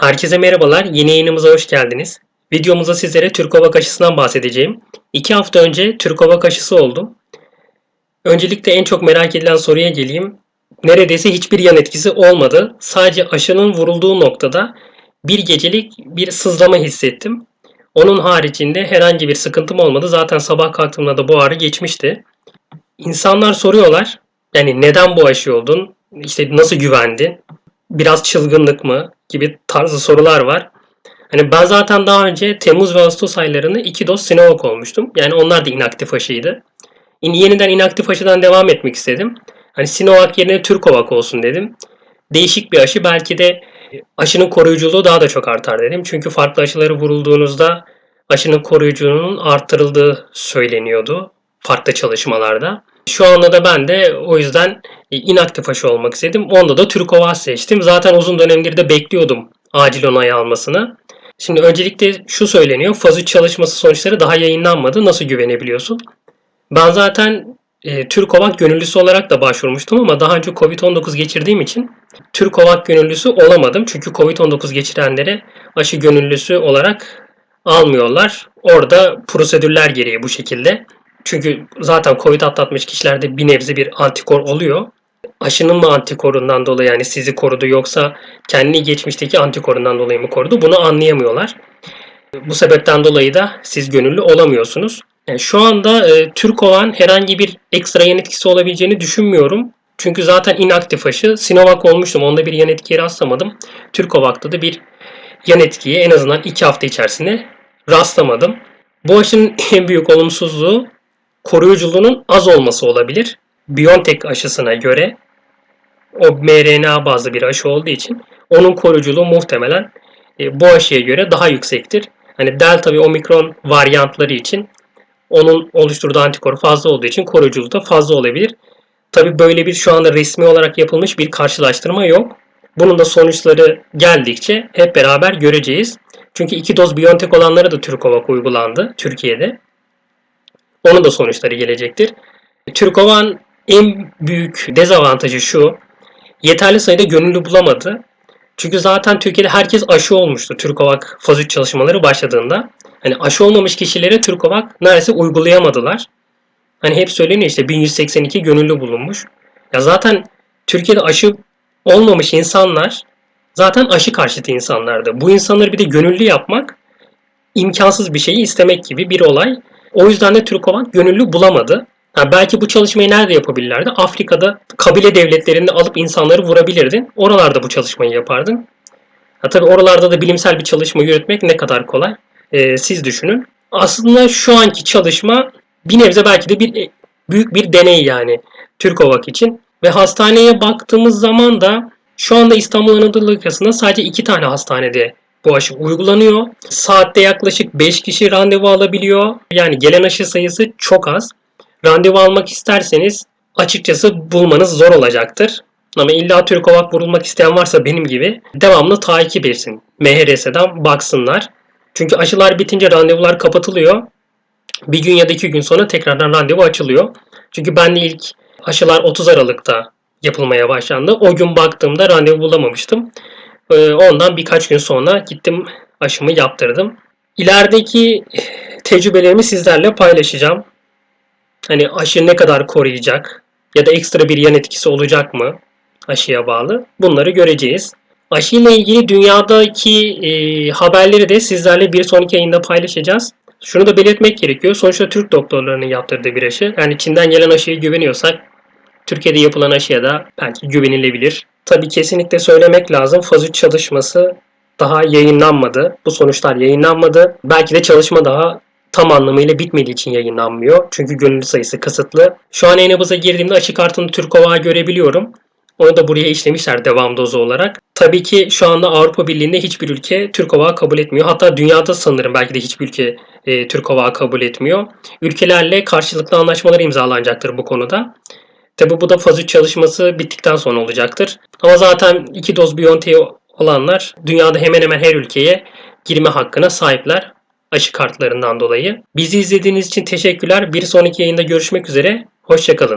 Herkese merhabalar, yeni yayınımıza hoş geldiniz. Videomuzda sizlere Türkovak aşısından bahsedeceğim. İki hafta önce Türkovak aşısı oldum. Öncelikle en çok merak edilen soruya geleyim. Neredeyse hiçbir yan etkisi olmadı. Sadece aşının vurulduğu noktada bir gecelik bir sızlama hissettim. Onun haricinde herhangi bir sıkıntım olmadı. Zaten sabah kalktığımda da bu ağrı geçmişti. İnsanlar soruyorlar. Yani neden bu aşı oldun? İşte nasıl güvendin? Biraz çılgınlık mı? Gibi tarzı sorular var. Hani ben zaten daha önce Temmuz ve Ağustos aylarını iki doz Sinovac olmuştum. Yani onlar da inaktif aşıydı. Yeniden inaktif aşıdan devam etmek istedim. Hani Sinovac yerine Türkovak olsun dedim. Değişik bir aşı belki de aşının koruyuculuğu daha da çok artar dedim. Çünkü farklı aşıları vurulduğunuzda aşının koruyuculuğunun arttırıldığı söyleniyordu farklı çalışmalarda. Şu anda da ben de o yüzden inaktif aşı olmak istedim. Onda da Türkovak seçtim. Zaten uzun dönemdir de bekliyordum acil onay almasını. Şimdi öncelikle şu söyleniyor. Faz 3 çalışması sonuçları daha yayınlanmadı. Nasıl güvenebiliyorsun? Ben zaten e, Türkovak gönüllüsü olarak da başvurmuştum ama daha önce Covid-19 geçirdiğim için Türkovak gönüllüsü olamadım. Çünkü Covid-19 geçirenlere aşı gönüllüsü olarak almıyorlar. Orada prosedürler gereği bu şekilde. Çünkü zaten Covid atlatmış kişilerde bir nebze bir antikor oluyor. Aşının mı antikorundan dolayı yani sizi korudu yoksa kendi geçmişteki antikorundan dolayı mı korudu bunu anlayamıyorlar. Bu sebepten dolayı da siz gönüllü olamıyorsunuz. Yani şu anda e, Türk olan herhangi bir ekstra yan etkisi olabileceğini düşünmüyorum. Çünkü zaten inaktif aşı Sinovac olmuştum. Onda bir yan etkiye rastlamadım. Türkovak'ta da bir yan etkiye en azından 2 hafta içerisinde rastlamadım. Bu aşının en büyük olumsuzluğu koruyuculuğunun az olması olabilir. BioNTech aşısına göre o mRNA bazlı bir aşı olduğu için onun koruyuculuğu muhtemelen e, bu aşıya göre daha yüksektir. Hani delta ve omikron varyantları için onun oluşturduğu antikor fazla olduğu için koruyuculuğu da fazla olabilir. Tabi böyle bir şu anda resmi olarak yapılmış bir karşılaştırma yok. Bunun da sonuçları geldikçe hep beraber göreceğiz. Çünkü iki doz BioNTech olanlara da Türkovak uygulandı Türkiye'de. Onun da sonuçları gelecektir. Türkovak'ın en büyük dezavantajı şu. Yeterli sayıda gönüllü bulamadı. Çünkü zaten Türkiye'de herkes aşı olmuştu Türkovak faz 3 çalışmaları başladığında. Hani aşı olmamış kişilere Türkovak neredeyse uygulayamadılar. Hani hep söyleniyor işte 1182 gönüllü bulunmuş. Ya zaten Türkiye'de aşı olmamış insanlar zaten aşı karşıtı insanlardı. Bu insanları bir de gönüllü yapmak imkansız bir şeyi istemek gibi bir olay. O yüzden de Türkovak gönüllü bulamadı. Yani belki bu çalışmayı nerede yapabilirlerdi? Afrika'da kabile devletlerini alıp insanları vurabilirdin. Oralarda bu çalışmayı yapardın. Ha tabii oralarda da bilimsel bir çalışma yürütmek ne kadar kolay. Ee, siz düşünün. Aslında şu anki çalışma bir nebze belki de bir büyük bir deney yani Türkovak için. Ve hastaneye baktığımız zaman da şu anda İstanbul Anadolu yakasında sadece iki tane hastanede bu aşı uygulanıyor. Saatte yaklaşık 5 kişi randevu alabiliyor. Yani gelen aşı sayısı çok az. Randevu almak isterseniz açıkçası bulmanız zor olacaktır. Ama illa Türkovak vurulmak isteyen varsa benim gibi devamlı takip etsin. MHRS'den baksınlar. Çünkü aşılar bitince randevular kapatılıyor. Bir gün ya da iki gün sonra tekrardan randevu açılıyor. Çünkü ben de ilk aşılar 30 Aralık'ta yapılmaya başlandı. O gün baktığımda randevu bulamamıştım. Ee, ondan birkaç gün sonra gittim aşımı yaptırdım. İlerideki tecrübelerimi sizlerle paylaşacağım. Hani aşı ne kadar koruyacak ya da ekstra bir yan etkisi olacak mı aşıya bağlı bunları göreceğiz. Aşıyla ilgili dünyadaki e, haberleri de sizlerle bir sonraki yayında paylaşacağız. Şunu da belirtmek gerekiyor. Sonuçta Türk doktorlarının yaptırdığı bir aşı. Yani Çin'den gelen aşıya güveniyorsak Türkiye'de yapılan aşıya da belki güvenilebilir. Tabii kesinlikle söylemek lazım. Faz 3 çalışması daha yayınlanmadı. Bu sonuçlar yayınlanmadı. Belki de çalışma daha tam anlamıyla bitmediği için yayınlanmıyor. Çünkü gönüllü sayısı kısıtlı. Şu an Enabuz'a girdiğimde açık kartını Türkovak'a görebiliyorum. Onu da buraya işlemişler devam dozu olarak. Tabii ki şu anda Avrupa Birliği'nde hiçbir ülke Türkovak'ı kabul etmiyor. Hatta dünyada sanırım belki de hiçbir ülke e, Türkovak'ı kabul etmiyor. Ülkelerle karşılıklı anlaşmalar imzalanacaktır bu konuda. Tabi bu da faz 3 çalışması bittikten sonra olacaktır. Ama zaten iki doz BioNTech olanlar dünyada hemen hemen her ülkeye girme hakkına sahipler aşı kartlarından dolayı. Bizi izlediğiniz için teşekkürler. Bir sonraki yayında görüşmek üzere. Hoşçakalın.